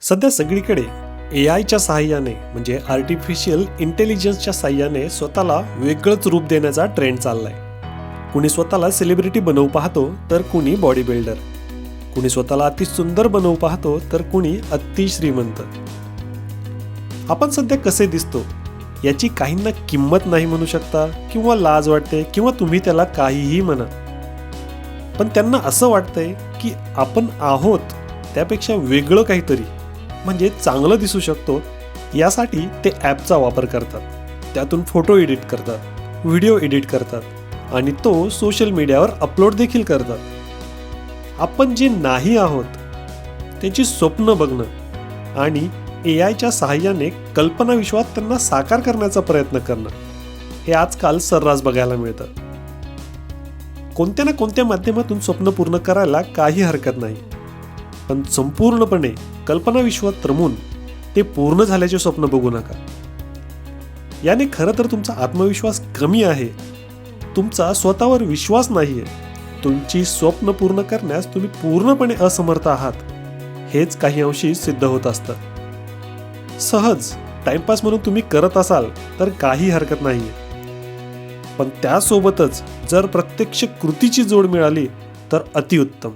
सध्या सगळीकडे ए आयच्या साहाय्याने म्हणजे आर्टिफिशियल इंटेलिजन्सच्या सहाय्याने स्वतःला वेगळंच रूप देण्याचा ट्रेंड चाललाय. कुणी स्वतःला सेलिब्रिटी बनवू पाहतो तर कुणी बॉडी बिल्डर कुणी स्वतःला अति सुंदर बनवू पाहतो तर कुणी अति श्रीमंत. आपण सध्या कसे दिसतो? याची काहींना किंमत नाही म्हणू शकता किंवा लाज वाटते किंवा तुम्ही त्याला काहीही म्हणा. पण त्यांना असं वाटतंय की आपण आहोत त्यापेक्षा वेगळं काहीतरी. म्हणजे चांगलं दिसू शकतो यासाठी ते ॲपचा वापर करतात. त्यातून फोटो एडिट करतात व्हिडिओ एडिट करतात आणि तो सोशल मीडियावर अपलोड देखील करतात. आपण जे नाही आहोत त्याची स्वप्न बघणं आणि ए आयच्या सहाय्याने कल्पनाविश्वात त्यांना साकार करण्याचा प्रयत्न करणं हे आजकाल सर्रास बघायला मिळतं. कोणत्या ना कोणत्या माध्यमातून स्वप्न पूर्ण करायला काही हरकत नाही. पण संपूर्णपणे कल्पनाविश्वात रमून ते पूर्ण झाल्याचे स्वप्न बघू नका. याने खरं तर तुमचा आत्मविश्वास कमी आहे. तुमचा स्वतःवर विश्वास नाहीये. तुमची स्वप्न पूर्ण करण्यास तुम्ही पूर्णपणे असमर्थ आहात. हेच काही अंशी सिद्ध होत असतं. सहज टाइमपास म्हणून तुम्ही करत असाल तर काही हरकत नाहीये. पण त्यासोबतच जर प्रत्यक्ष कृतीची जोड मिळाली तर अतिउत्तम.